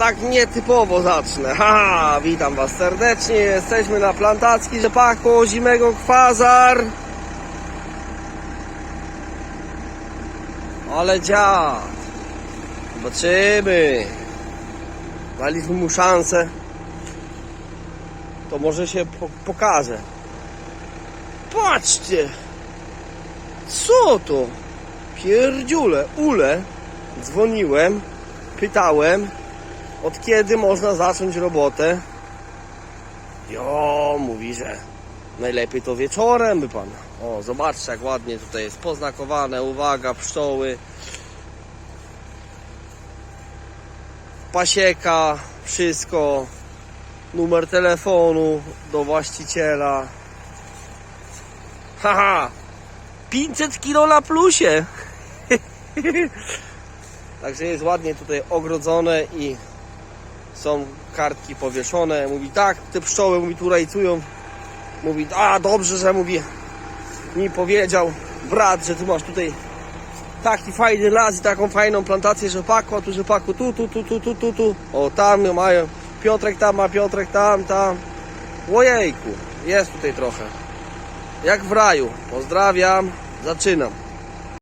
tak nietypowo zacznę. Haha, witam Was serdecznie. Jesteśmy na plantacji rzepaku ozimego kwazar. Ale dziad. Zobaczymy. Daliśmy mu szansę. To może się po pokaże. Patrzcie! Co to? Pierdziule, ule. Dzwoniłem, pytałem, od kiedy można zacząć robotę. Jo, mówi, że najlepiej to wieczorem by pan. O, zobaczcie jak ładnie tutaj jest poznakowane. Uwaga, pszczoły. Pasieka, wszystko. Numer telefonu do właściciela. Haha! 500 kilo na plusie! Także jest ładnie tutaj ogrodzone i są kartki powieszone. Mówi tak, te pszczoły mówi tu rajcują. Mówi, a dobrze, że mówi mi powiedział brat, że ty masz tutaj taki fajny las i taką fajną plantację rzepaku, a tu rzepaku tu, tu, tu, tu, tu, tu, tu. O, tam mają. Piotrek tam ma, Piotrek tam, tam. Ojejku, jest tutaj trochę. Jak w raju. Pozdrawiam. Zaczynam.